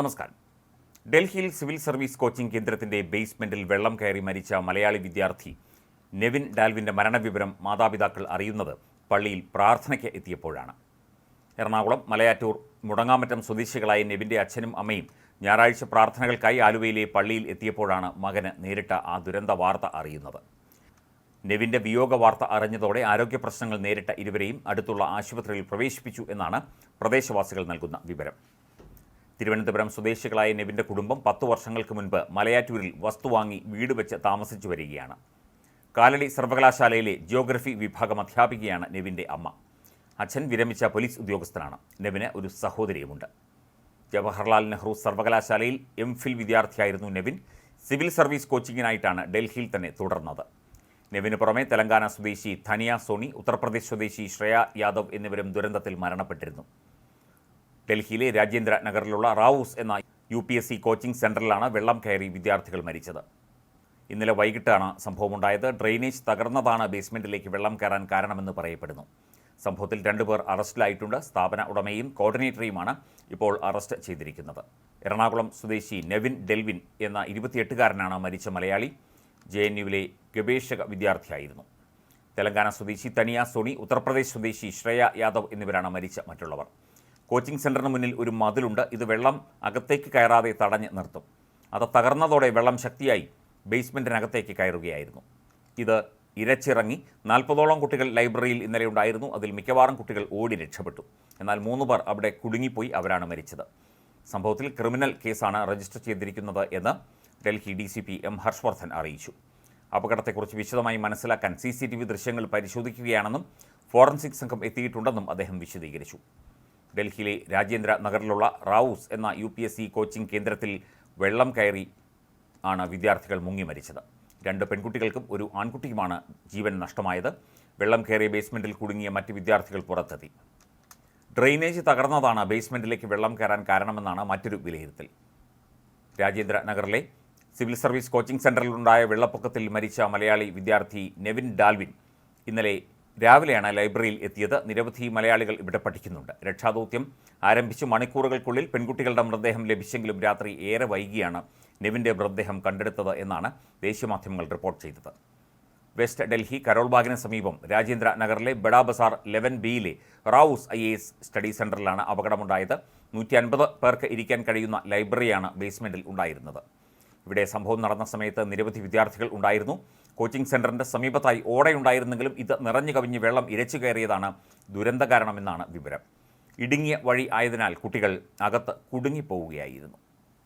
നമസ്കാരം. ഡൽഹിയിൽ civil service coaching കേന്ദ്രത്തിന്റെ ബേസ്മെന്റിൽ വെള്ളം കയറി മരിച്ച മലയാളി വിദ്യാർത്ഥി നെവിൻ ഡാൽവിന്റെ മരണവിവരം മാതാപിതാക്കൾ അറിയുന്നത് പള്ളിയിൽ പ്രാർത്ഥനയ്ക്ക് എത്തിയപ്പോഴാണ്. എറണാകുളം മലയാറ്റൂർ മുടങ്ങാമറ്റം സ്വദേശികളായ നെവിന്റെ അച്ഛനും അമ്മയും ഞായറാഴ്ച പ്രാർത്ഥനകൾക്കായി ആലുവയിലെ പള്ളിയിൽ എത്തിയപ്പോഴാണ് മകന് നേരിട്ട ആ ദുരന്ത വാർത്ത അറിയുന്നത്. നെവിന്റെ വിയോഗ വാർത്ത അറിഞ്ഞതോടെ ആരോഗ്യ പ്രശ്നങ്ങൾ നേരിട്ട ഇരുവരെയും അടുത്തുള്ള ആശുപത്രിയിൽ പ്രവേശിപ്പിച്ചു എന്നാണ് പ്രദേശവാസികൾ നൽകുന്ന വിവരം. തിരുവനന്തപുരം സ്വദേശികളായ നെവിന്റെ കുടുംബം പത്തു വർഷങ്ങൾക്ക് മുൻപ് മലയാറ്റൂരിൽ വസ്തു വാങ്ങി വീട് വെച്ച് താമസിച്ചു വരികയാണ്. കാലടി സർവകലാശാലയിലെ ജിയോഗ്രഫി വിഭാഗം അധ്യാപികയാണ് നെവിന്റെ അമ്മ. അച്ഛൻ വിരമിച്ച പോലീസ് ഉദ്യോഗസ്ഥനാണ്. നെവിന് ഒരു സഹോദരിയുമുണ്ട്. ജവഹർലാൽ നെഹ്റു സർവകലാശാലയിൽ എം ഫിൽ വിദ്യാർത്ഥിയായിരുന്നു നെവിൻ. സിവിൽ സർവീസ് കോച്ചിങ്ങിനായിട്ടാണ് ഡൽഹിയിൽ തന്നെ തുടർന്നത്. നെവിന് പുറമെ തെലങ്കാന സ്വദേശി ധനിയ സോണി ഉത്തർപ്രദേശ് സ്വദേശി ശ്രേയ യാദവ് എന്നിവരും ദുരന്തത്തിൽ മരണപ്പെട്ടിരുന്നു. ഡൽഹിയിലെ രാജേന്ദ്ര നഗറിലുള്ള റാവൂസ് എന്ന U P S C coaching സെന്ററിലാണ് വെള്ളം കയറി വിദ്യാർത്ഥികൾ മരിച്ചത്. ഇന്നലെ വൈകിട്ടാണ് സംഭവമുണ്ടായത്. ഡ്രെയിനേജ് തകർന്നതാണ് ബേസ്മെന്റിലേക്ക് വെള്ളം കയറാൻ കാരണമെന്ന് പറയപ്പെടുന്നു. സംഭവത്തിൽ രണ്ടുപേർ അറസ്റ്റിലായിട്ടുണ്ട്. സ്ഥാപന ഉടമയും കോർഡിനേറ്ററിയുമാണ് ഇപ്പോൾ അറസ്റ്റ് ചെയ്തിരിക്കുന്നത്. എറണാകുളം സ്വദേശി നെവിൻ ഡെൽവിൻ എന്ന ഇരുപത്തിയെട്ടുകാരനാണ് മരിച്ച മലയാളി. ജെ എൻ യുവിലെ ഗവേഷക വിദ്യാർത്ഥിയായിരുന്നു. തെലങ്കാന സ്വദേശി തനിയ സോണി ഉത്തർപ്രദേശ് സ്വദേശി ശ്രേയ യാദവ് എന്നിവരാണ് മരിച്ച മറ്റുള്ളവർ. കോച്ചിംഗ് സെന്ററിന് മുന്നിൽ ഒരു മതിലുണ്ട്. ഇത് വെള്ളം അകത്തേക്ക് കയറാതെ തടഞ്ഞ് നിർത്തും. അത് തകർന്നതോടെ വെള്ളം ശക്തിയായി ബേസ്മെന്റിനകത്തേക്ക് കയറുകയായിരുന്നു. ഇത് ഇരച്ചിറങ്ങി നാൽപ്പതോളം കുട്ടികൾ ലൈബ്രറിയിൽ ഇന്നലെ ഉണ്ടായിരുന്നു. അതിൽ മിക്കവാറും കുട്ടികൾ ഓടി രക്ഷപ്പെട്ടു. എന്നാൽ മൂന്ന് പേർ അവിടെ കുടുങ്ങിപ്പോയി അവരാണ് മരിച്ചത്. സംഭവത്തിൽ ക്രിമിനൽ കേസാണ് രജിസ്റ്റർ ചെയ്തിരിക്കുന്നത് എന്ന് Delhi D C P M Harshavardhan അറിയിച്ചു. അപകടത്തെക്കുറിച്ച് വിശദമായി മനസ്സിലാക്കാൻ സി സി ടി വി ദൃശ്യങ്ങൾ പരിശോധിക്കുകയാണെന്നും ഫോറൻസിക് സംഘം എത്തിയിട്ടുണ്ടെന്നും അദ്ദേഹം വിശദീകരിച്ചു. ഡൽഹിയിലെ രാജേന്ദ്ര നഗറിലുള്ള റാവൂസ് എന്ന U P S C coaching കേന്ദ്രത്തിൽ വെള്ളം കയറി ആണ് വിദ്യാർത്ഥികൾ മുങ്ങി മരിച്ചത്. രണ്ട് പെൺകുട്ടികൾക്കും ഒരു ആൺകുട്ടിക്കുമാണ് ജീവൻ നഷ്ടമായത്. വെള്ളം കയറിയ ബേസ്മെന്റിൽ കുടുങ്ങിയ മറ്റ് വിദ്യാർത്ഥികൾ പുറത്തെത്തി. ഡ്രെയിനേജ് തകർന്നതാണ് ബേസ്മെന്റിലേക്ക് വെള്ളം കയറാൻ കാരണമെന്നാണ് മറ്റൊരു വിലയിരുത്തൽ. രാജേന്ദ്ര നഗറിലെ സിവിൽ സർവീസ് കോച്ചിംഗ് സെന്ററിലുണ്ടായ വെള്ളപ്പൊക്കത്തിൽ മരിച്ച മലയാളി വിദ്യാർത്ഥി നെവിൻ ഡാൽവിൻ ഇന്നലെ രാവിലെയാണ് ലൈബ്രറിയിൽ എത്തിയത്. നിരവധി മലയാളികൾ ഇവിടെ പഠിക്കുന്നുണ്ട്. രക്ഷാദൗത്യം ആരംഭിച്ച് മണിക്കൂറുകൾക്കുള്ളിൽ പെൺകുട്ടികളുടെ മൃതദേഹം ലഭിച്ചെങ്കിലും രാത്രി ഏറെ വൈകിയാണ് നെവിന്റെ മൃതദേഹം കണ്ടെടുത്തത് എന്നാണ് ദേശീയമാധ്യമങ്ങൾ റിപ്പോർട്ട് ചെയ്തത്. വെസ്റ്റ് ഡൽഹി കരോൾബാഗിന് സമീപം രാജേന്ദ്ര നഗറിലെ ബഡാ ബസാർ ലെവൻ ബിയിലെ Rau's I A S study സെന്ററിലാണ് അപകടമുണ്ടായത്. നൂറ്റി അൻപത് പേർക്ക് ഇരിക്കാൻ കഴിയുന്ന ലൈബ്രറിയാണ് ബേസ്മെന്റിൽ ഉണ്ടായിരുന്നത്. ഇവിടെ സംഭവം നടന്ന സമയത്ത് നിരവധി വിദ്യാർത്ഥികൾ ഉണ്ടായിരുന്നു. കോച്ചിംഗ് സെന്ററിന്റെ സമീപത്തായി ഓടയുണ്ടായിരുന്നെങ്കിലും ഇത് നിറഞ്ഞു കവിഞ്ഞ് വെള്ളം ഇരച്ചു കയറിയതാണ് ദുരന്ത കാരണമെന്നാണ് വിവരം. ഇടുങ്ങിയ വഴി ആയതിനാൽ കുട്ടികൾ അകത്ത് കുടുങ്ങിപ്പോവുകയായിരുന്നു.